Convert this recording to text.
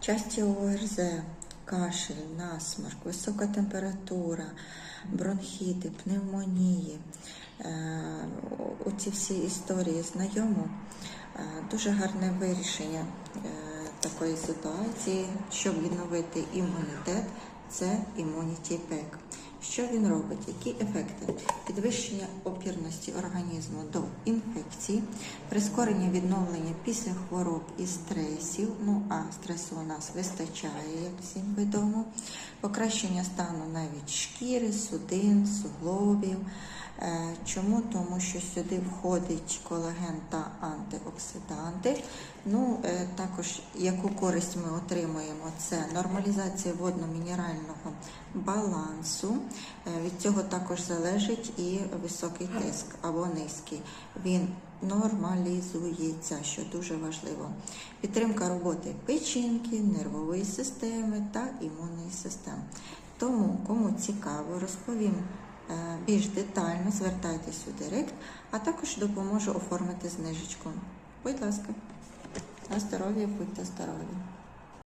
часті ОРЗ, кашель, насморк, висока температура, бронхіти, пневмонії. Е, Оці всі історії знайомо. Е, Дуже гарне вирішення е, такої ситуації, щоб відновити імунітет, це Immunity Pack. Що він робить? Які ефекти? Підвищення опірності організму до інфекцій, прискорення відновлення після хвороб і стресів. Ну а стресу у нас вистачає, як всім відомо, покращення стану навіть шкіри, судин, суглобів. Е, Чому? Тому що сюди входить колаген та антиоксиданти. Ну, е, також яку користь ми отримуємо, це нормалізація водно-мінерального балансу. Е, Від цього також залежить і високий тиск або низький. Він нормалізується, що дуже важливо. Підтримка роботи печінки, нервової системи та імунної системи. Тому, кому цікаво, розповім більш детально, звертайтесь у директ, а також допоможу оформити знижечку. Будь ласка, на здоров'я, будьте здорові!